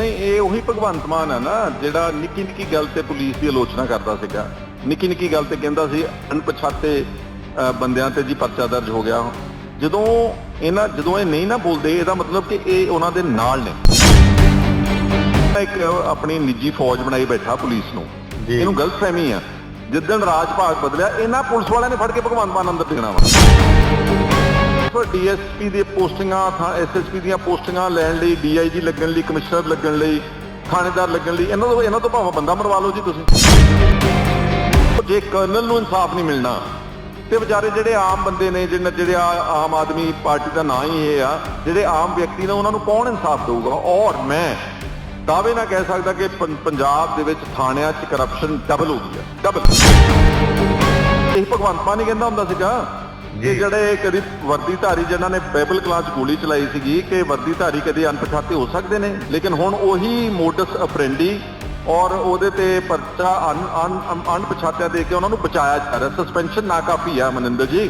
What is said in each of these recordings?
ਨਹੀਂ ਇਹ ਉਹੀ ਭਗਵੰਤ ਮਾਨ ਹੈ ਨਾ ਜਿਹੜਾ ਨਿੱਕੀ ਨਿੱਕੀ ਗੱਲ ਤੇ ਪੁਲਿਸ ਦੀ ਆਲੋਚਨਾ ਕਰਦਾ ਸੀਗਾ। ਨਿੱਕੀ ਨਿੱਕੀ ਗੱਲ ਤੇ ਕਹਿੰਦਾ ਸੀ ਅਣਪਛਾਤੇ ਬੰਦਿਆਂ ਤੇ ਜੀ ਪਰਚਾ ਦਰਜ ਹੋ ਗਿਆ। ਜਦੋਂ ਇਹਨਾਂ ਜਦੋਂ ਇਹ ਨਹੀਂ ਨਾ ਬੋਲਦੇ ਇਹਦਾ ਮਤਲਬ ਕਿ ਇਹ ਉਹਨਾਂ ਦੇ ਨਾਲ ਨੇ। ਇੱਕ ਆਪਣੀ ਨਿੱਜੀ ਫੌਜ ਬਣਾਈ ਬੈਠਾ ਪੁਲਿਸ ਨੂੰ। ਇਹਨੂੰ ਗਲਤਫਹਿਮੀ ਆ। ਜਿੱਦਣ ਰਾਜ ਭਾਗ ਬਦਲਿਆ ਇਹਨਾਂ ਪੁਲਿਸ ਵਾਲਿਆਂ ਨੇ ਫੜ ਕੇ ਭਗਵੰਤ ਮਾਨ ਅੰਦਰ ਦੇਣਾ ਵਾ। ਫਿਰ ਡੀਐਸਪੀ ਦੀ ਪੋਸਟਿੰਗਾਂ ਥਾਂ ਐਸਐਸਪੀ ਦੀਆਂ ਪੋਸਟਿੰਗਾਂ ਲੈਣ ਲਈ, ਡੀਆਈਜੀ ਲੱਗਣ ਲਈ, ਕਮਿਸ਼ਨਰ ਲੱਗਣ ਲਈ, ਥਾਣੇਦਾਰ ਲੱਗਣ ਲਈ, ਇਹਨਾਂ ਤੋਂ ਇਹਨਾਂ ਤੋਂ ਭਾਵੇਂ ਬੰਦਾ ਮਰਵਾ ਲਓ ਜੀ ਤੁਸੀਂ। ਜੇ ਕਰਨਲ ਨੂੰ ਇਨਸਾਫ ਨਹੀਂ ਮਿਲਣਾ, ਤੇ ਵਿਚਾਰੇ ਜਿਹੜੇ ਆਮ ਬੰਦੇ ਨੇ ਜਿਹੜੇ ਆਮ ਆਦਮੀ ਪਾਰਟੀ ਦਾ ਨਾਂ ਹੀ ਇਹ ਆ, ਜਿਹੜੇ ਆਮ ਵਿਅਕਤੀ ਨੇ, ਉਹਨਾਂ ਨੂੰ ਕੌਣ ਇਨਸਾਫ ਦੇਊਗਾ? ਔਰ ਮੈਂ ਦਾਅਵੇ ਨਾਲ ਕਹਿ ਸਕਦਾ ਕਿ ਪੰ- ਪੰਜਾਬ ਦੇ ਵਿੱਚ ਥਾਣਿਆਂ 'ਚ ਕਰਪਸ਼ਨ ਡਬਲ ਹੋ ਗਈ ਹੈ ਡਬਲ ਇਹ ਭਗਵੰਤ ਮਾਨ ਹੀ ਕਹਿੰਦਾ ਹੁੰਦਾ ਸੀਗਾ ਕਿ ਜਿਹੜੇ ਕਦੀ ਵਰਦੀਧਾਰੀ ਜਿਨ੍ਹਾਂ ਨੇ ਬਾਈਬਲ ਕਲਾਸ ਗੋਲੀ ਚਲਾਈ ਸੀਗੀ ਕਿ ਵਰਦੀਧਾਰੀ ਕਦੇ ਅਣਪਛਾਤੇ ਹੋ ਸਕਦੇ ਨੇ? ਲੇਕਿਨ ਹੁਣ ਉਹੀ ਮੋਡਸ ਅਪਰੈਂਡੀ ਔਰ ਉਹਦੇ ਤੇ ਪਰਚਾ ਅਣ- ਅਣ- ਅਣਪਛਾਤਿਆਂ ਦੇ ਕੇ ਉਹਨਾਂ ਨੂੰ ਬਚਾਇਆ ਜਾ ਰਿਹਾ। ਸਸਪੈਂਸ਼ਨ ਨਾ ਕਾਫੀ ਆ ਮਨਿੰਦਰ ਜੀ।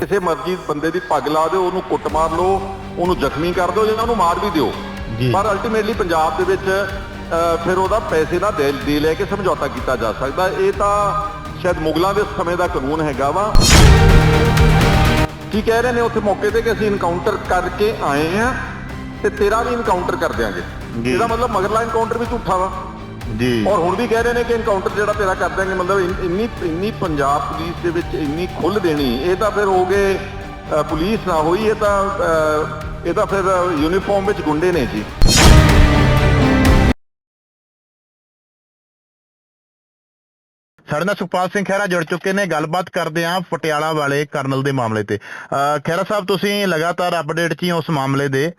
ਕਿਸੇ ਮਰਜ਼ੀ ਬੰਦੇ ਦੀ ਪੱਗ ਲਾ ਦਿਓ ਉਹਨੂੰ ਕੁੱਟ ਮਾਰ ਲਓ ਉਹਨੂੰ ਜ਼ਖਮੀ ਕਰ ਦਿਓ ਜਾਂ ਉਹਨੂੰ ਮਾਰ ਵੀ ਦਿਓ। ਪਰ ਅਲਟੀਮੇਟਲੀ ਪੰਜਾਬ ਦੇ ਵਿੱਚ ਫਿਰ ਉਹਦਾ ਪੈਸੇ ਦਾ ਦੇ ਦੇ ਲੈ ਕੇ ਸਮਝੌਤਾ ਕੀਤਾ ਜਾ ਸਕਦਾ। ਇਹ ਤਾਂ ਸ਼ਾਇਦ ਮੁਗਲਾਂ ਦੇ ਸਮੇਂ ਦਾ ਕਾਨੂੰਨ ਹੈਗਾ ਵਾ। ਕੀ ਕਹਿ ਰਹੇ ਨੇ ਉੱਥੇ ਮੌਕੇ ਤੇ ਕਿ ਅਸੀਂ ਇਨਕਾਊਂਟਰ ਕਰਕੇ ਆਏ ਆ ਤੇ ਤੇਰਾ ਵੀ ਇਨਕਾਊਂਟਰ ਕਰ ਦਿਆਂਗੇ। ਇਹਦਾ ਮਤਲਬ ਮਗਰਲਾ ਇਨਕਾਊਂਟਰ ਵੀ ਝੂਠਾ ਵਾ। ਜੀ। ਔਰ ਹੁਣ ਵੀ ਕਹਿ ਰਹੇ ਨੇ ਕਿ ਇਨਕਾਊਂਟਰ ਜਿਹੜਾ ਤੇਰਾ ਕਰ ਦਿਆਂਗੇ ਮਤਲਬ ਇਨ- ਇੰਨੀ ਪੰਜਾਬ ਪੁਲਿਸ ਦੇ ਵਿੱਚ ਇੰਨੀ ਖੁੱਲ ਦੇਣੀ ਇਹ ਤਾਂ ਫਿਰ ਹੋ ਗਏ ਪੁਲਿਸ ਨਾ ਹੋਈ ਇਹ ਤਾਂ ਇਹ ਤਾਂ ਫਿਰ ਯੂਨੀਫਾਰਮ ਵਿੱਚ ਗੁੰਡੇ ਨੇ ਜੀ। ਸਾਡੇ ਨਾਲ ਸੁਖਪਾਲ ਸਿੰਘ ਖਹਿਰਾ ਜੁੜ ਚੁੱਕੇ ਨੇ। ਗੱਲਬਾਤ ਕਰਦੇ ਆਂ ਪਟਿਆਲਾ ਵਾਲੇ ਕਰਨਲ ਦੇ ਮਾਮਲੇ ਤੇ। ਖਹਿਰਾ ਸਾਹਿਬ, ਤੁਸੀਂ ਲਗਾਤਾਰ ਅਪਡੇਟ 'ਚ ਹੋ ਉਸ ਮਾਮਲੇ ਦੇ।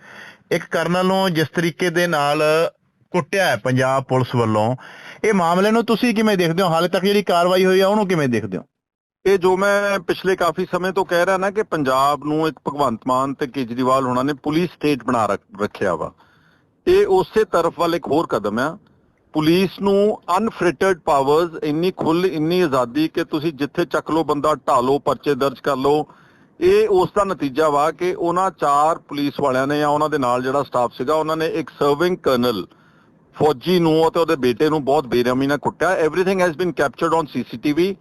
ਇੱਕ ਕਰਨਲ ਨੂੰ ਜਿਸ ਤਰੀਕੇ ਦੇ ਨਾਲ ਕੁੱਟਿਆ ਹੈ ਪੰਜਾਬ ਪੁਲਿਸ ਵੱਲੋਂ, ਇਹ ਮਾਮਲੇ ਨੂੰ ਤੁਸੀਂ ਕਿਵੇਂ ਦੇਖਦੇ ਹੋ? ਹਾਲੇ ਤੱਕ ਜਿਹੜੀ ਕਾਰਵਾਈ ਹੋਈ ਆ, ਉਹਨੂੰ ਕਿਵੇਂ ਦੇਖਦੇ ਹੋ? ਇਹ ਜੋ ਮੈਂ ਪਿਛਲੇ ਕਾਫੀ ਸਮੇਂ ਤੋਂ ਕਹਿ ਰਿਹਾ ਨਾ ਕਿ ਪੰਜਾਬ ਨੂੰ ਇੱਕ ਭਗਵੰਤ ਮਾਨ ਤੇ ਕੇਜਰੀਵਾਲ ਹੋਣਾ ਨੇ ਪੁਲਿਸ ਸਟੇਟ ਬਣਾ ਰੱਖ- ਰੱਖਿਆ ਵਾ। ਇਹ ਉਸੇ ਤਰਫ ਵੱਲ ਇੱਕ ਹੋਰ ਕਦਮ ਆ। ਪੁਲਿਸ ਨੂੰ ਅਨਫ੍ਰਿਟਡ ਪਾਵਰਸ ਇੰਨੀ ਖੁੱਲ ਇੰਨੀ ਆਜ਼ਾਦੀ ਕਿ ਤੁਸੀਂ ਜਿੱਥੇ ਚੱਕ ਲਓ ਬੰਦਾ ਢਾਲੋ ਪਰਚੇ ਦਰਜ ਕਰ ਲਓ। ਇਹ ਉਸ ਦਾ ਨਤੀਜਾ ਵਾ ਕਿ ਉਹਨਾਂ ਚਾਰ ਪੁਲਿਸ ਵਾਲਿਆਂ ਨੇ ਜਾਂ ਉਹਨਾਂ ਦੇ ਨਾਲ ਜਿਹੜਾ ਸਟਾਫ ਸੀਗਾ, ਉਹਨਾਂ ਨੇ ਇੱਕ ਸਰਵਿੰਗ ਕਰਨਲ ਫੌਜੀ ਨੂੰ ਅਤੇ ਉਹਦੇ ਬੇਟੇ ਨੂੰ ਬਹੁਤ ਬੇਰਹਿਮੀ ਨਾਲ ਕੁੱਟਿਆ। Everything has been captured on CCTV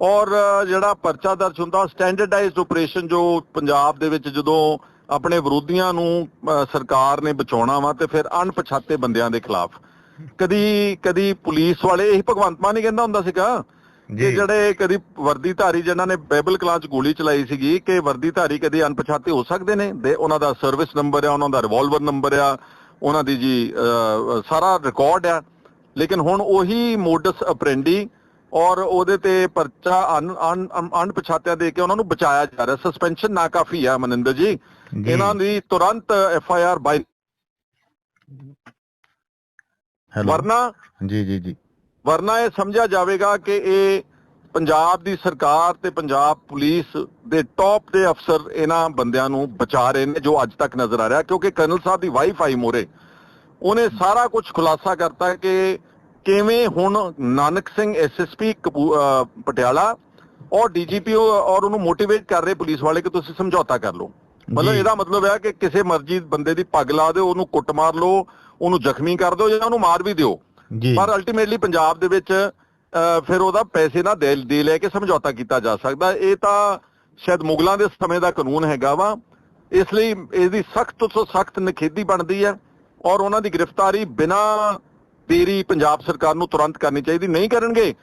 ਔਰ ਜਿਹੜਾ ਪਰਚਾ ਦਰਜ ਹੁੰਦਾ ਸਟੈਂਡਰਡਾਈਜ਼ਡ ਆਪਰੇਸ਼ਨ ਜੋ ਪੰਜਾਬ ਦੇ ਵਿੱਚ ਜਦੋਂ ਆਪਣੇ ਵਿਰੋਧੀਆਂ ਨੂੰ ਸਰਕਾਰ ਨੇ ਬਚਾਉਣਾ ਵਾ ਤੇ ਫਿਰ ਅਣਪਛਾਤੇ ਬੰਦਿਆਂ ਦੇ ਖਿਲਾਫ। ਕਦੀ ਕਦੀ ਪੁਲਿਸ ਵਾਲੇ ਇਹ ਭਗਵੰਤ ਮਾਨ ਹੀ ਕਹਿੰਦਾ ਹੁੰਦਾ ਸੀਗਾ ਕਿ ਜੀ। ਜਿਹੜੇ ਕਦੀ ਵਰਦੀਧਾਰੀ ਜਿਨ੍ਹਾਂ ਨੇ ਬਾਈਬਲ ਕਲਾਸ 'ਚ ਗੋਲੀ ਚਲਾਈ ਸੀਗੀ ਕਿ ਵਰਦੀਧਾਰੀ ਕਦੀ ਅਣਪਛਾਤੇ ਹੋ ਸਕਦੇ ਨੇ ਦੇ ਉਹਨਾਂ ਦਾ ਸਰਵਿਸ ਨੰਬਰ ਆ ਉਹਨਾਂ ਦਾ ਰਿਵਾਲਵਰ ਨੰਬਰ ਆ ਉਹਨਾਂ ਦੀ ਜੀ ਸਾਰਾ ਰਿਕਾਰਡ ਆ ਲੇਕਿਨ ਹੁਣ ਉਹੀ ਮੋਡਸ ਅਪਰੈਂਡੀ ਔਰ ਉਹਦੇ ਤੇ ਪਰਚਾ ਅਣ- ਅਣ- ਅਣ- ਅਣਪਛਾਤਿਆਂ ਦੇ ਕੇ ਉਹਨਾਂ ਨੂੰ ਬਚਾਇਆ ਜਾ ਰਿਹਾ ਸਸਪੈਂਸ਼ਨ ਨਾ ਕਾਫੀ ਆ ਮਨਿੰਦਰ ਜੀ। ਇਹਨਾਂ ਦੀ ਤੁਰੰਤ ਐਫ ਆਈ ਆਰ ਬਾਈ? ਵਰਨਾ ਜੀ ਜੀ ਜੀ। ਵਰਨਾ ਇਹ ਸਮਝਿਆ ਜਾਵੇਗਾ ਕਿ ਇਹ ਪੰਜਾਬ ਦੀ ਸਰਕਾਰ ਤੇ ਪੰਜਾਬ ਪੁਲਿਸ ਦੇ ਟੌਪ ਦੇ ਅਫਸਰ ਇਹਨਾਂ ਬੰਦਿਆਂ ਨੂੰ ਬਚਾ ਰਹੇ ਨੇ ਜੋ ਅੱਜ ਤੱਕ ਨਜ਼ਰ ਆ ਰਿਹਾ ਕਿਉਂਕਿ ਕਰਨਲ ਸਾਹਿਬ ਦੀ ਵਾਈਫ ਆਈ ਮੋਰੇ ਉਹਨੇ ਸਾਰਾ ਕੁਝ ਖੁਲਾਸਾ ਕਰਤਾ ਕਿ ਕਿਵੇਂ ਹੁਣ ਨਾਨਕ ਸਿੰਘ ਐਸਐਸਪੀ ਪਟਿਆਲਾ ਔਰ ਡੀਜੀਪੀ ਔਰ ਉਹਨੂੰ ਮੋਟੀਵੇਟ ਕਰ ਰਹੇ ਪੁਲਿਸ ਵਾਲੇ ਕਿ ਤੁਸੀਂ ਸਮਝੌਤਾ ਕਰ ਲਓ। ਮਤਲਬ। ਇਹਦਾ ਮਤਲਬ ਹੈ ਕਿ ਕਿਸੇ ਮਰਜ਼ੀ ਬੰਦੇ ਦੀ ਪੱਗ ਲਾ ਦਿਓ ਉਹਨੂੰ ਕੁੱਟ ਮਾਰ ਲਓ ਉਹਨੂੰ ਜ਼ਖਮੀ ਕਰ ਦਿਓ ਜਾਂ ਉਹਨੂੰ ਮਾਰ ਵੀ ਦਿਓ। ਪਰ ਅਲਟੀਮੇਟਲੀ ਪੰਜਾਬ ਦੇ ਵਿੱਚ ਫਿਰ ਉਹਦਾ ਪੈਸੇ ਨਾ ਦੇ ਦੇ ਲੈ ਕੇ ਸਮਝੌਤਾ ਕੀਤਾ ਜਾ ਸਕਦਾ। ਇਹ ਤਾਂ ਸ਼ਾਇਦ ਮੁਗਲਾਂ ਦੇ ਸਮੇਂ ਦਾ ਕਾਨੂੰਨ ਹੈਗਾ ਵਾ। ਇਸ ਲਈ ਇਹਦੀ ਸਖਤ ਤੋਂ ਸਖਤ ਨਖੇਦੀ ਬਣਦੀ ਹੈ ਔਰ ਉਹਨਾਂ ਦੀ ਗ੍ਰਿਫਤਾਰੀ ਬਿਨਾ ਦੇਰੀ ਪੰਜਾਬ ਸਰਕਾਰ ਨੂੰ ਤੁਰੰਤ ਕਰਨੀ ਚਾਹੀਦੀ। ਨਹੀਂ ਕਰਨਗੇ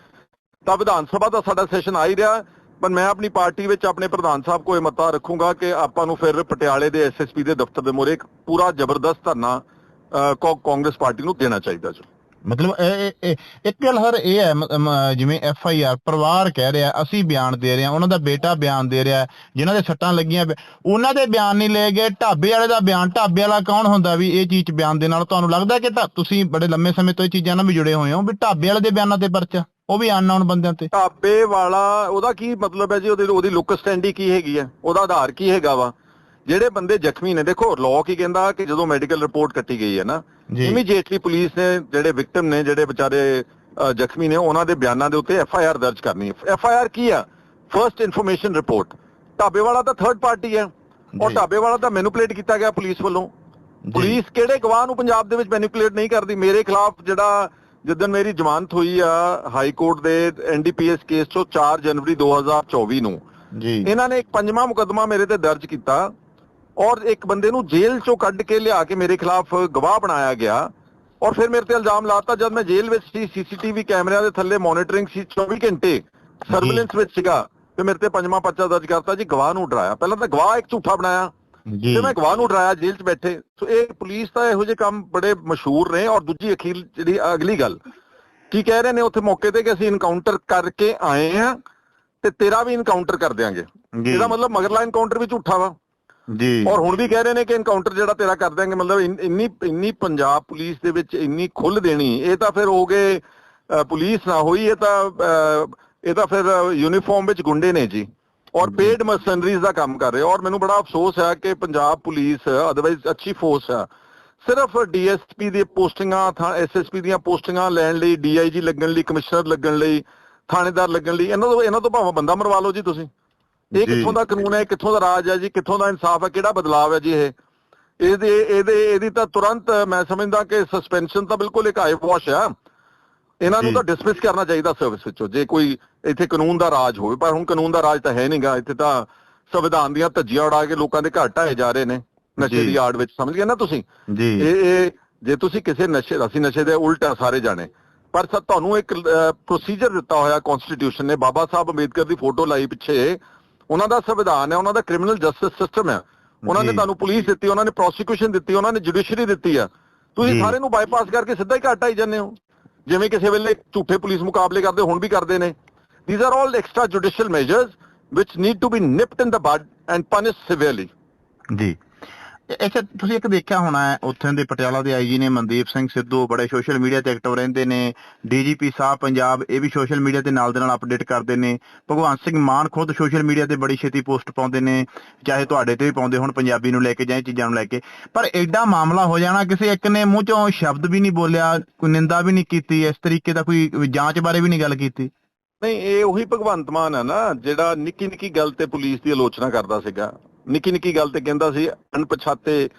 ਤਾਂ ਵਿਧਾਨ ਸਭਾ ਦਾ ਸਾਡਾ ਸੈਸ਼ਨ ਆ ਹੀ ਰਿਹਾ। ਪਰ ਮੈਂ ਆਪਣੀ ਪਾਰਟੀ ਵਿੱਚ ਆਪਣੇ ਪ੍ਰਧਾਨ ਸਾਹਿਬ ਕੋਲ ਇਹ ਮਤਾ ਰੱਖੂੰਗਾ ਕਿ ਆਪਾਂ ਨੂੰ ਫਿਰ ਪਟਿਆਲੇ ਦੇ ਐਸਐਸਪੀ ਦੇ ਦਫ਼ਤਰ ਦੇ ਮੂਹਰੇ ਇੱਕ ਪੂਰਾ ਜ਼ਬਰਦਸਤ ਧਰਨਾ ਕਾਂਗਰਸ ਪਾਰਟੀ ਨੂੰ ਦੇਣਾ ਚਾਹੀਦਾ ਜੀ। ਮਤਲਬ ਇੱਕ ਗੱਲ ਹਰ ਇਹ ਹੈ ਜਿਵੇਂ ਐਫ ਆਈ ਆਰ, ਪਰਿਵਾਰ ਕਹਿ ਰਿਹਾ, ਅਸੀਂ ਬਿਆਨ ਦੇ ਰਹੇ ਹਾਂ, ਉਹਨਾਂ ਦਾ ਬੇਟਾ ਬਿਆਨ ਦੇ ਰਿਹਾ, ਜਿਨ੍ਹਾਂ ਦੇ ਸੱਟਾਂ ਲੱਗੀਆਂ, ਉਹਨਾਂ ਦੇ ਬਿਆਨ ਨਹੀਂ ਲਏ ਗਏ, ਢਾਬੇ ਵਾਲੇ ਦਾ ਬਿਆਨ, ਢਾਬੇ ਵਾਲਾ ਕੌਣ ਹੁੰਦਾ ਵੀ ਇਹ ਚੀਜ਼ ਬਿਆਨ ਦੇ ਨਾਲ? ਤੁਹਾਨੂੰ ਲੱਗਦਾ ਕਿ ਤੁਸੀਂ ਬੜੇ ਲੰਮੇ ਸਮੇਂ ਤੋਂ ਇਹ ਚੀਜ਼ਾਂ ਨਾਲ ਵੀ ਜੁੜੇ ਹੋਏ ਹੋ, ਵੀ ਢਾਬੇ ਵਾਲੇ ਦੇ ਬਿਆਨਾਂ ਤੇ ਪਰਚਾ? ਉਹ ਵੀ ਅਨਨੋਨ ਬੰਦਿਆਂ ਤੇ। ਢਾਬੇ ਵਾਲਾ ਉਹਦਾ ਕੀ ਮਤਲਬ ਹੈ ਜੀ? ਉਹਦੀ ਉਹਦੀ ਲੁੱਕ ਸਟੈਂਡੀ ਕੀ ਹੈਗੀ ਹੈ? ਉਹਦਾ ਆਧਾਰ ਕੀ ਹੈਗਾ ਵਾ? ਜਿਹੜੇ ਬੰਦੇ ਜ਼ਖਮੀ ਨੇ ਦੇਖੋ ਲਾਅ ਕੀ ਕਹਿੰਦਾ ਕਿ ਜਦੋਂ ਮੈਡੀਕਲ ਰਿਪੋਰਟ ਕੱਟੀ ਗਈ ਹੈ ਨਾ। ਇਮੀਡੀਏਟਲੀ ਪੁਲਿਸ ਨੇ ਜਿਹੜੇ ਵਿਕਟਮ ਨੇ ਜਿਹੜੇ ਵਿਚਾਰੇ ਜ਼ਖਮੀ ਨੇ ਉਹਨਾਂ ਦੇ ਬਿਆਨਾਂ ਦੇ ਉੱਤੇ ਐਫ ਆਈ ਆਰ ਦਰਜ ਕਰਨੀ ਹੈ। ਐਫ ਆਈ ਆਰ ਕੀ ਆ? ਫਰਸਟ ਇਨਫੋਰਮੇਸ਼ਨ ਰਿਪੋਰਟ ਢਾਬੇ ਵਾਲਾ ਤਾਂ ਥਰਡ ਪਾਰਟੀ ਹੈ। ਔਰ ਜੀ। ਢਾਬੇ ਵਾਲਾ ਤਾਂ ਮੈਨੂਪਲੇਟ ਕੀਤਾ ਗਿਆ ਪੁਲਿਸ ਵੱਲੋਂ। ਪੁਲਿਸ ਕਿਹੜੇ ਗਵਾਹ ਨੂੰ ਪੰਜਾਬ ਦੇ ਵਿੱਚ ਮੈਨੀਪੂਲੇਟ ਨਹੀਂ ਕਰਦੀ? ਮੇਰੇ ਖਿਲਾਫ ਜਿਹੜਾ ਜਿੱਦਣ ਮੇਰੀ ਜ਼ਮਾਨਤ ਹੋਈ ਆ ਹਾਈ ਕੋਰਟ ਦੇ ਐਨਡੀਪੀਐਸ ਕੇਸ ਚੋਂ 4 ਜਨਵਰੀ 2024 ਨੂੰ ਜੀ। ਇਹਨਾਂ ਨੇ ਇੱਕ ਪੰਜਵਾਂ ਮੁਕੱਦਮਾ ਮੇਰੇ ਤੇ ਦਰਜ ਕੀਤਾ ਔਰ ਇੱਕ ਬੰਦੇ ਨੂੰ ਜੇਲ੍ਹ ਚੋਂ ਕੱਢ ਕੇ ਲਿਆ ਕੇ ਮੇਰੇ ਖਿਲਾਫ ਗਵਾਹ ਬਣਾਇਆ ਗਿਆ ਔਰ ਫਿਰ ਮੇਰੇ ਤੇ ਇਲਜ਼ਾਮ ਲਾਤਾ ਜਦ ਮੈਂ ਜੇਲ੍ਹ ਵਿੱਚ ਸੀ ਸੀਸੀਟੀਵੀ ਕੈਮਰਿਆਂ ਦੇ ਥੱਲੇ ਮੋਨੀਟਰਿੰਗ ਸੀ 24 ਘੰਟੇ ਸਰਵੇਲੈਂਸ ਵਿੱਚ ਸੀਗਾ ਤੇ ਮੇਰੇ ਤੇ ਪੰਜਵਾਂ ਪਰਚਾ ਦਰਜ ਕਰਤਾ ਜੀ ਗਵਾਹ ਨੂੰ ਡਰਾਇਆ। ਪਹਿਲਾਂ ਤਾਂ ਗਵਾਹ ਇੱਕ ਝੂਠਾ ਬਣਾਇਆ। ਤੇ ਮੈਂ ਗਵਾਹ ਨੂੰ ਡਰਾਇਆ ਜੇਲ੍ਹ 'ਚ ਬੈਠੇ। ਸੋ ਇਹ ਪੁਲਿਸ ਦਾ ਇਹੋ ਜਿਹੇ ਕੰਮ ਬੜੇ ਮਸ਼ਹੂਰ ਨੇ ਔਰ ਦੂਜੀ ਅਖੀਰ ਜਿਹੜੀ ਅਗਲੀ ਗੱਲ ਕੀ ਕਹਿ ਰਹੇ ਨੇ ਉੱਥੇ ਮੌਕੇ ਤੇ ਕਿ ਅਸੀਂ ਇਨਕਾਊਂਟਰ ਕਰਕੇ ਆਏ ਆ ਤੇ ਤੇਰਾ ਵੀ ਇਨਕਾਊਂਟਰ ਕਰ ਦਿਆਂਗੇ। ਜੀ। ਇਹਦਾ ਮਤਲਬ ਮਗਰਲਾ ਇਨਕਾਊਂਟਰ ਵੀ ਝੂਠਾ ਵਾ। ਜੀ। ਔਰ ਹੁਣ ਵੀ ਕਹਿ ਰਹੇ ਨੇ ਕਿ ਇਨਕਾਊਂਟਰ ਜਿਹੜਾ ਤੇਰਾ ਕਰ ਦਿਆਂਗੇ ਮਤਲਬ ਇੰਨ- ਇੰਨੀ ਪੰਜਾਬ ਪੁਲਿਸ ਦੇ ਵਿੱਚ ਇੰਨੀ ਖੁੱਲ ਦੇਣੀ ਇਹ ਤਾਂ ਫਿਰ ਹੋ ਗਏ ਪੁਲਿਸ ਨਾ ਹੋਈ ਇਹ ਤਾਂ ਇਹ ਤਾਂ ਫਿਰ ਯੂਨੀਫਾਰਮ ਵਿੱਚ ਗੁੰਡੇ ਨੇ ਜੀ। ਔਰ ਪੇਡ ਮਰਸਨਰੀਜ਼ ਦਾ ਕੰਮ ਕਰ ਰਹੇ ਔਰ ਮੈਨੂੰ ਬੜਾ ਅਫਸੋਸ ਹੈ ਕਿ ਪੰਜਾਬ ਪੁਲਿਸ ਅਦਰਵਾਈਜ਼ ਅੱਛੀ ਫੋਰਸ ਹੈ। ਸਿਰਫ ਡੀਐਸਪੀ ਦੀ ਪੋਸਟਿੰਗਾਂ ਥਾਂ ਐਸਐਸਪੀ ਦੀਆਂ ਪੋਸਟਿੰਗਾਂ ਲੈਣ ਲਈ ਡੀਆਈਜੀ ਲੱਗਣ ਲਈ ਕਮਿਸ਼ਨਰ ਲੱਗਣ ਲਈ ਥਾਣੇਦਾਰ ਲੱਗਣ ਲਈ ਇਹਨਾਂ ਤੋਂ ਇਹਨਾਂ ਤੋਂ ਭਾਵੇਂ ਬੰਦਾ ਮਰਵਾ ਲਓ ਜੀ ਤੁਸੀਂ। ਇਹ। ਕਿੱਥੋਂ ਦਾ ਕਾਨੂੰਨ ਹੈ ਕਿੱਥੋਂ ਦਾ ਰਾਜ ਹੈ ਜੀ ਕਿੱਥੋਂ ਦਾ ਇਨਸਾਫ ਹੈ ਕਿਹੜਾ ਬਦਲਾਅ ਹੈ ਜੀ ਇਹ? ਇਹਦੇ ਇਹਦੇ ਇਹਦੀ ਤਾਂ ਤੁਰੰਤ ਮੈਂ ਸਮਝਦਾ ਕਿ ਸਸਪੈਂਸ਼ਨ ਤਾਂ ਬਿਲਕੁਲ ਇੱਕ ਆਈ ਵਾਸ਼ ਹੈ। ਇਹਨਾਂ ਨੂੰ। ਤਾਂ ਡਿਸਮਿਸ ਕਰਨਾ ਚਾਹੀਦਾ ਸਰਵਿਸ ਵਿੱਚੋਂ। ਜੇ ਕੋਈ ਇੱਥੇ ਕਾਨੂੰਨ ਦਾ ਰਾਜ ਹੋਵੇ ਪਰ ਹੁਣ ਕਾਨੂੰਨ ਦਾ ਰਾਜ ਤਾਂ ਹੈ ਨਹੀਂਗਾ ਇੱਥੇ ਤਾਂ ਸੰਵਿਧਾਨ ਦੀਆਂ ਧੱਜੀਆਂ ਉਡਾ ਕੇ ਲੋਕਾਂ ਦੇ ਘਰ ਢਾਏ ਜਾ ਰਹੇ ਨੇ ਨਸ਼ੇ। ਦੀ ਆੜ ਵਿੱਚ। ਸਮਝ ਗਏ ਨਾ ਤੁਸੀਂ? ਜੀ। ਇਹ ਇਹ ਜੇ ਤੁਸੀਂ ਕਿਸੇ ਨਸ਼ੇ ਅਸੀਂ ਨਸ਼ੇ ਦੇ ਉਲਟ ਆ ਸਾਰੇ ਜਾਣੇ। ਪਰ ਸਰ ਤੁਹਾਨੂੰ ਇੱਕ ਪ੍ਰੋਸੀਜਰ ਦਿੱਤਾ ਹੋਇਆ ਕਨਸਟੀਟਿਊਸ਼ਨ ਨੇ। ਬਾਬਾ ਸਾਹਿਬ ਅੰਬੇਦਕਰ ਦੀ ਫੋਟੋ ਲਾਈ ਪਿੱਛੇ। ਉਹਨਾਂ ਦਾ ਸੰਵਿਧਾਨ ਹੈ ਉਹਨਾਂ ਦਾ ਕ੍ਰਿਮੀਨਲ ਜਸਟਿਸ ਸਿਸਟਮ ਹੈ। ਉਹਨਾਂ ਨੇ। ਤੁਹਾਨੂੰ ਪੁਲਿਸ ਦਿੱਤੀ ਉਹਨਾਂ ਨੇ ਪ੍ਰੋਸੀਕਿਊਸ਼ਨ ਦਿੱਤੀ ਉਹਨਾਂ ਨੇ ਜੁਡੀਸ਼ਰੀ ਦਿੱਤੀ ਆ ਤੁਸੀਂ। ਸਾਰੇ ਨੂੰ ਬਾਈਪਾਸ ਕਰਕੇ ਸਿੱਧਾ ਹੀ ਘਾਟ ਆਈ ਜਾਂਦੇ ਹੋ। ਜਿਵੇਂ ਕਿਸੇ ਵੇਲੇ ਝੂਠੇ ਪੁਲਿਸ ਮੁਕਾਬਲੇ ਕਰਦੇ, ਹੁਣ ਵੀ ਕਰਦੇ ਨੇ। These are all extra judicial measures which need to be nipped in the bud and punished severely. ਜੀ। ਅੱਛਾ ਤੁਸੀਂ ਇੱਕ ਦੇਖਿਆ ਹੋਣਾ ਉੱਥੇ ਦੇ ਪਟਿਆਲਾ ਦੇ ਆਈਜੀ ਨੇ ਮਨਦੀਪ ਸਿੰਘ ਸਿੱਧੂ, ਬੜੇ ਸੋਸ਼ਲ ਮੀਡੀਆ ਤੇ ਐਕਟਿਵ ਰਹਿੰਦੇ ਨੇ ਡੀਜੀਪੀ ਸਾਹਿਬ ਪੰਜਾਬ, ਇਹ ਵੀ ਸੋਸ਼ਲ ਮੀਡੀਆ ਤੇ ਨਾਲ ਦੇ ਨਾਲ ਅਪਡੇਟ ਕਰਦੇ ਨੇ ਭਗਵੰਤ ਸਿੰਘ ਮਾਨ ਖੁਦ ਸੋਸ਼ਲ ਮੀਡੀਆ ਤੇ ਬੜੀ ਛੇਤੀ ਪੋਸਟ ਪਾਉਂਦੇ ਨੇ, ਚਾਹੇ ਤੁਹਾਡੇ ਤੇ ਵੀ ਪਾਉਂਦੇ ਹੁਣ, ਪੰਜਾਬੀ ਨੂੰ ਲੈ ਕੇ ਜਾਂ ਚੀਜ਼ਾਂ ਨੂੰ ਲੈ ਕੇ, ਪਰ ਐਡਾ ਮਾਮਲਾ ਹੋ ਜਾਣਾ, ਕਿਸੇ ਇੱਕ ਨੇ ਮੂੰਹ ਚੋਂ ਸ਼ਬਦ ਵੀ ਨਹੀਂ ਬੋਲਿਆ, ਕੋਈ ਨਿੰਦਾ ਵੀ ਨਹੀਂ ਕੀਤੀ, ਇਸ ਤਰੀਕੇ ਦਾ ਕੋਈ ਜਾਂਚ ਬਾਰੇ ਵੀ ਨਹੀਂ ਗੱਲ ਕੀਤੀ? ਨਹੀਂ, ਇਹ ਉਹੀ ਭਗਵੰਤ ਮਾਨ ਹੈ ਨਾ, ਜਿਹੜਾ ਨਿੱਕੀ ਨਿੱਕੀ ਗੱਲ ਤੇ ਪੁਲਿਸ ਦੀ ਆਲੋਚਨਾ ਕਰਦਾ ਸੀਗਾ। ਨਿੱਕੀ ਨਿੱਕੀ ਗੱਲ ਤੇ ਕਹਿੰਦਾ ਸੀ ਅਣਪਛਾਤੇ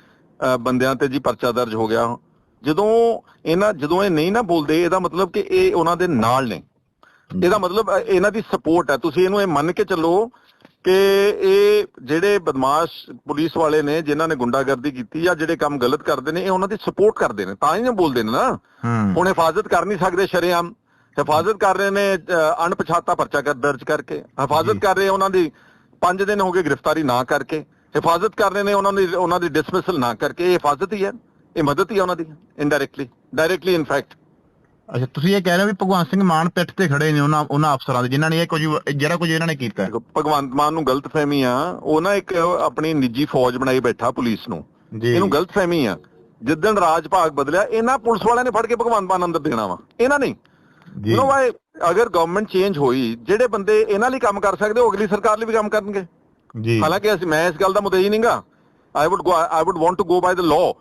ਬੰਦਿਆਂ ਤੇ ਜੀ ਪਰਚਾ ਦਰਜ ਹੋ ਗਿਆ। ਜਦੋਂ ਇਹਨਾਂ ਜਦੋਂ ਇਹ ਨਹੀਂ ਨਾ ਬੋਲਦੇ ਇਹਦਾ ਮਤਲਬ ਕਿ ਇਹ ਉਹਨਾਂ ਦੇ ਨਾਲ ਨੇ। ਇਹਦਾ ਮਤਲਬ ਇਹਨਾਂ ਦੀ ਸਪੋਰਟ ਹੈ। ਤੁਸੀਂ ਇਹਨੂੰ ਇਹ ਮੰਨ ਕੇ ਚੱਲੋ ਕਿ ਇਹ ਜਿਹੜੇ ਬਦਮਾਸ਼ ਪੁਲਿਸ ਵਾਲੇ ਨੇ ਜਿਨ੍ਹਾਂ ਨੇ ਗੁੰਡਾਗਰਦੀ ਕੀਤੀ ਜਾਂ ਜਿਹੜੇ ਕੰਮ ਗਲਤ ਕਰਦੇ ਨੇ ਇਹ ਉਹਨਾਂ ਦੀ ਸਪੋਰਟ ਕਰਦੇ ਨੇ। ਤਾਂ ਹੀ ਇਹ ਬੋਲਦੇ ਨੇ ਨਾ। ਹੂੰ। ਹੁਣ ਹਿਫਾਜ਼ਤ ਕਰ ਨਹੀਂ ਸਕਦੇ ਸ਼ਰੇਆਮ। ਹਿਫਾਜ਼ਤ ਕਰ ਰਹੇ ਨੇ ਅਣਪਛਾਤਾ ਪਰਚਾ ਕਰ ਦਰਜ ਕਰਕੇ। ਹਿਫਾਜ਼ਤ। ਕਰ ਰਹੇ ਉਹਨਾਂ ਦੀ 5 ਦਿਨ ਹੋ ਗਏ ਗ੍ਰਿਫਤਾਰੀ ਨਾ ਕਰਕੇ ਹਿਫਾਜ਼ਤ ਕਰ ਰਹੇ ਨੇ ਉਹਨਾਂ ਦੀ ਉਹਨਾਂ ਦੀ ਡਿਸਮਿਸਲ ਨਾ ਕਰਕੇ ਇਹ ਹਿਫਾਜ਼ਤ ਹੀ ਹੈ ਇਹ ਮਦਦ ਹੀ ਹੈ ਉਹਨਾਂ ਦੀ ਇਨਡਾਇਰੈਕਟਲੀ ਡਾਇਰੈਕਟਲੀ ਇਨਫੈਕਟ ਅੱਛਾ ਤੁਸੀਂ ਇਹ ਕਹਿ ਰਹੇ ਹੋ ਵੀ ਭਗਵੰਤ ਸਿੰਘ ਮਾਨ ਪਿੱਠ ਤੇ ਖੜੇ ਨੇ ਉਹਨਾਂ ਉਹਨਾਂ ਅਫਸਰਾਂ ਦੇ ਜਿਨ੍ਹਾਂ ਨੇ ਇਹ ਕੁਝ ਜਿਹੜਾ ਕੁਝ ਇਹਨਾਂ ਨੇ ਕੀਤਾ। ਭਗਵੰਤ ਮਾਨ ਨੂੰ ਗਲਤਫਹਿਮੀ ਆ ਉਹ ਨਾ ਇੱਕ ਆਪਣੀ ਨਿੱਜੀ ਫੌਜ ਬਣਾਈ ਬੈਠਾ ਪੁਲਿਸ ਨੂੰ। ਇਹਨੂੰ ਗਲਤਫਹਿਮੀ ਆ। ਜਿੱਦਣ ਰਾਜ ਭਾਗ ਬਦਲਿਆ ਇਹਨਾਂ ਪੁਲਿਸ ਵਾਲਿਆਂ ਨੇ ਫੜ ਕੇ ਭਗਵੰਤ ਮਾਨ ਅੰਦਰ ਦੇਣਾ ਵਾ। ਇਹਨਾਂ ਨਹੀਂ ਜੀ। ਯੂ نو ਵਾਈ ਅਗਰ ਗਵਰਨਮੈਂਟ ਚੇਂਜ ਹੋਈ ਜਿਹੜੇ ਬੰਦੇ ਇਹਨਾਂ ਲਈ ਕੰਮ ਕਰ ਸਕਦੇ ਉਹ ਅਗਲੀ ਸਰਕਾਰ ਲਈ ਵੀ ਕੰਮ ਕਰਨਗੇ। ਜੀ। ਹਾਲਾਂਕਿ ਅਸੀਂ ਮੈਂ ਇਸ ਗੱਲ ਦਾ ਮੁਦਈ ਨਹੀਂਗਾ I would go I would want to go by the law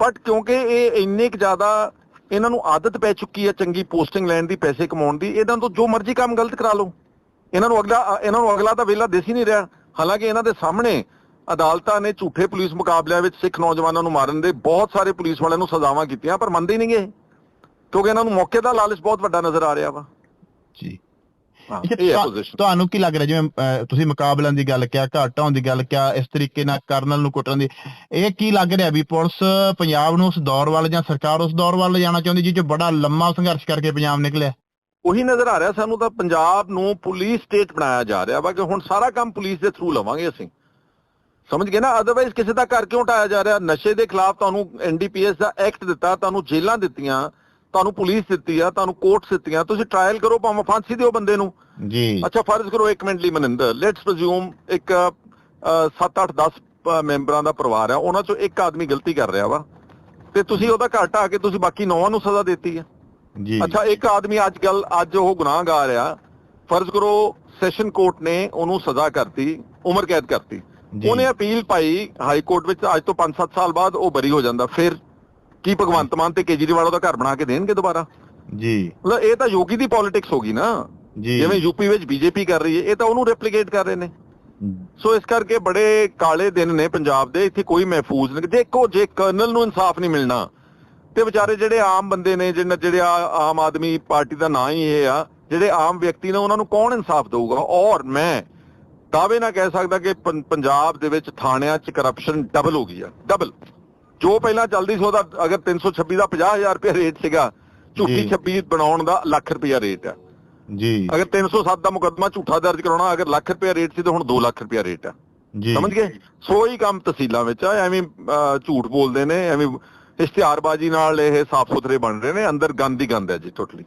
but ਕਿਉਂਕਿ ਇਹ ਇੰਨੇ ਕੁ ਜ਼ਿਆਦਾ ਇਹਨਾਂ ਨੂੰ ਆਦਤ ਪੈ ਚੁੱਕੀ ਹੈ ਚੰਗੀ ਪੋਸਟਿੰਗ ਲੈਣ ਦੀ ਪੈਸੇ ਕਮਾਉਣ ਦੀ ਇਹਨਾਂ ਤੋਂ ਜੋ ਮਰਜ਼ੀ ਕੰਮ ਗਲਤ ਕਰਾ ਲਓ। ਇਹਨਾਂ ਨੂੰ ਅਗਲਾ ਇਹਨਾਂ ਨੂੰ ਅਗਲਾ ਤਾਂ ਵੇਲਾ ਦਿਸ ਨਹੀਂ ਰਿਹਾ। ਹਾਲਾਂਕਿ ਇਹਨਾਂ ਦੇ ਸਾਹਮਣੇ ਅਦਾਲਤਾਂ ਨੇ ਝੂਠੇ ਪੁਲਿਸ ਮੁਕਾਬਲਿਆਂ ਵਿੱਚ ਸਿੱਖ ਨੌਜਵਾਨਾਂ ਨੂੰ ਮਾਰਨ ਦੇ ਬਹੁਤ ਸਾਰੇ ਪੁਲਿਸ ਵਾਲਿਆਂ ਨੂੰ ਸਜ਼ਾਵਾਂ ਕੀਤੀਆਂ ਪਰ ਮੰਨਦੇ ਹੀ ਨਹੀਂਗੇ। ਕਿਉਂਕਿ ਇਹਨਾਂ ਨੂੰ ਮੌਕੇ ਦਾ ਲਾਲਚ ਬਹੁਤ ਵੱਡਾ ਨਜ਼ਰ ਆ ਰਿਹਾ ਵਾ। ਜੀ। ਤੁਹਾਨੂੰ ਕੀ ਲੱਗ ਰਿਹਾ? ਜਿਵੇਂ ਤੁਸੀਂ ਮੁਕਾਬਲਿਆਂ ਦੀ ਗੱਲ ਕਿਹਾ ਘਾਟ ਦੀ ਗੱਲ ਕਿਹਾ ਇਸ ਤਰੀਕੇ ਨਾਲ ਕਰਨਲ ਨੂੰ ਕੁੱਟਣ ਦੀ। ਇਹ ਕੀ ਲੱਗ ਰਿਹਾ ਵੀ ਪੁਲਿਸ ਪੰਜਾਬ ਨੂੰ ਉਸ ਦੌਰ ਵੱਲ ਜਾਂ ਸਰਕਾਰ ਉਸ ਦੌਰ ਵੱਲ ਜਾਣਾ ਚਾਹੁੰਦੀ ਜਿਹ 'ਚ ਬੜਾ ਲੰਮਾ ਸੰਘਰਸ਼ ਕਰਕੇ ਪੰਜਾਬ ਨਿਕਲਿਆ? ਉਹੀ ਨਜ਼ਰ ਆ ਰਿਹਾ ਸਾਨੂੰ ਤਾਂ ਪੰਜਾਬ ਨੂੰ ਪੁਲਿਸ ਸਟੇਟ ਬਣਾਇਆ ਜਾ ਰਿਹਾ ਵਾ ਕਿ ਹੁਣ ਸਾਰਾ ਕੰਮ ਪੁਲਿਸ ਦੇ ਥਰੂ ਲਵਾਂਗੇ ਅਸੀਂ। ਸਮਝ ਗਏ ਨਾ? ਅਦਰਵਾਈਜ਼ ਕਿਸੇ ਦਾ ਘਰ ਕਿਉਂ ਢਾਇਆ ਜਾ ਰਿਹਾ? ਨਸ਼ੇ ਦੇ ਖਿਲਾਫ ਤੁਹਾਨੂੰ ਐਨਡੀਪੀਐਸ ਦਾ ਐਕਟ ਦਿੱਤਾ ਤੁਹਾਨੂੰ ਜੇਲ੍ਹਾਂ ਦਿੱਤੀਆਂ। ਤੁਹਾਨੂੰ ਪੁਲਿਸ ਦਿੱਤੀ ਆ ਤੁਹਾਨੂੰ ਕੋਰਟਸ ਦਿੱਤੀਆਂ ਤੁਸੀਂ ਟ੍ਰਾਇਲ ਕਰੋ ਭਾਵੇਂ ਫਾਂਸੀ ਦਿਓ ਬੰਦੇ ਨੂੰ। ਜੀ। ਅੱਛਾ ਫਰਜ਼ ਕਰੋ ਇੱਕ ਮਿੰਟ ਲਈ ਮਨਿੰਦਰ ਲੈਟਸ ਪ੍ਰਜ਼ੂਮ ਇੱਕ 7 8 10 ਮੈਂਬਰਾਂ ਦਾ ਪਰਿਵਾਰ ਆ ਉਹਨਾਂ ਚੋਂ ਇੱਕ ਆਦਮੀ ਗਲਤੀ ਕਰ ਰਿਹਾ ਵਾ ਤੇ ਤੁਸੀਂ ਉਹਦਾ ਘਰ ਢਾਹ ਕੇ ਤੁਸੀਂ ਬਾਕੀ ਨੌਵਾਂ ਨੂੰ ਸਜ਼ਾ ਦਿੱਤੀ ਆ। ਜੀ। ਅੱਛਾ ਇੱਕ ਆਦਮੀ ਅੱਜ ਕੱਲ ਅੱਜ ਉਹ ਗੁਨਾਹਗਾਰ ਆ ਫਰਜ਼ ਕਰੋ ਸੈਸ਼ਨ ਕੋਰਟ ਨੇ ਉਹਨੂੰ ਸਜ਼ਾ ਕਰਤੀ ਉਮਰ ਕੈਦ ਕਰਤੀ। ਉਹਨੇ ਅਪੀਲ ਪਾਈ ਹਾਈ ਕੋਰਟ ਵਿੱਚ ਅੱਜ ਤੋਂ 5-7 ਸਾਲ ਬਾਅਦ ਉਹ ਬਰੀ ਹੋ ਜਾਂਦਾ ਫਿਰ ਕੀ ਭਗਵੰਤ ਮਾਨ ਤੇ ਕੇਜਰੀਵਾਲ ਉਹਦਾ ਘਰ ਬਣਾ ਕੇ ਦੇਣਗੇ ਦੁਬਾਰਾ? ਜੀ। ਮਤਲਬ ਇਹ ਤਾਂ ਯੋਗੀ ਦੀ ਪੋਲਿਟਿਕਸ ਹੋ ਗਈ ਨਾ। ਜੀ। ਜਿਵੇਂ ਯੂਪੀ ਵਿੱਚ ਬੀਜੇਪੀ ਕਰ ਰਹੀ ਹੈ ਇਹ ਤਾਂ ਉਹਨੂੰ ਰੈਪਲੀਕੇਟ ਕਰ ਰਹੇ ਨੇ। ਸੋ ਇਸ ਕਰਕੇ ਬੜੇ ਕਾਲੇ ਦਿਨ ਨੇ ਪੰਜਾਬ ਦੇ ਇੱਥੇ ਕੋਈ ਮਹਿਫੂਜ਼ ਨਹੀਂ। ਦੇਖੋ ਜੇ ਕਰਨਲ ਨੂੰ ਇਨਸਾਫ ਨਹੀਂ ਮਿਲਣਾ ਤੇ ਵਿਚਾਰੇ ਜਿਹੜੇ ਆਮ ਬੰਦੇ ਨੇ ਜਿਹਨਾਂ ਜਿਹੜੇ ਆਮ ਆਦਮੀ ਪਾਰਟੀ ਦਾ ਨਾਂ ਹੀ ਇਹ ਆ ਜਿਹੜੇ ਆਮ ਵਿਅਕਤੀ ਨੇ ਉਹਨਾਂ ਨੂੰ ਕੌਣ ਇਨਸਾਫ ਦੇਊਗਾ? ਔਰ ਮੈਂ ਦਾਅਵੇ ਨਾਲ ਕਹਿ ਸਕਦਾ ਕਿ ਪੰਜਾਬ ਦੇ ਵਿੱਚ ਥਾਣਿਆਂ 'ਚ ਕਰਪਸ਼ਨ ਡਬਲ ਹੋ ਗਈ ਆ। ਡਬਲ ਜੋ ਪਹਿਲਾਂ ਚੱਲਦੀ ਸੀ ਉਹਦਾ ਅਗਰ 326 ਦਾ 50000 ਰੁਪਏ ਰੇਟ ਸੀਗਾ ਝੂਠੀ ਜੀ। 26 ਬਣਾਉਣ ਦਾ ਲੱਖ ਰੁਪਇਆ ਰੇਟ ਆ। ਜੀ। ਅਗਰ 307 ਦਾ ਮੁਕੱਦਮਾ ਝੂਠਾ ਦਰਜ ਕਰਾਉਣਾ ਅਗਰ ਲੱਖ ਰੁਪਇਆ ਰੇਟ ਸੀ ਤਾਂ ਹੁਣ 2 ਲੱਖ ਰੁਪਇਆ ਰੇਟ ਆ। ਜੀ। ਸਮਝ ਗਏ? ਸੋ ਹੀ ਕੰਮ ਤਹਿਸੀਲਾਂ ਵਿੱਚ ਆ ਐਵੇਂ ਝੂਠ ਬੋਲਦੇ ਨੇ ਐਵੇਂ ਇਸ਼ਤਿਹਾਰਬਾਜ਼ੀ ਨਾਲ ਇਹ ਸਾਫ਼ ਸੁਥਰੇ ਬਣ ਰਹੇ ਨੇ ਅੰਦਰ ਗੰਦ ਹੀ ਗੰਦ ਹੈ ਜੀ ਟੋਟਲੀ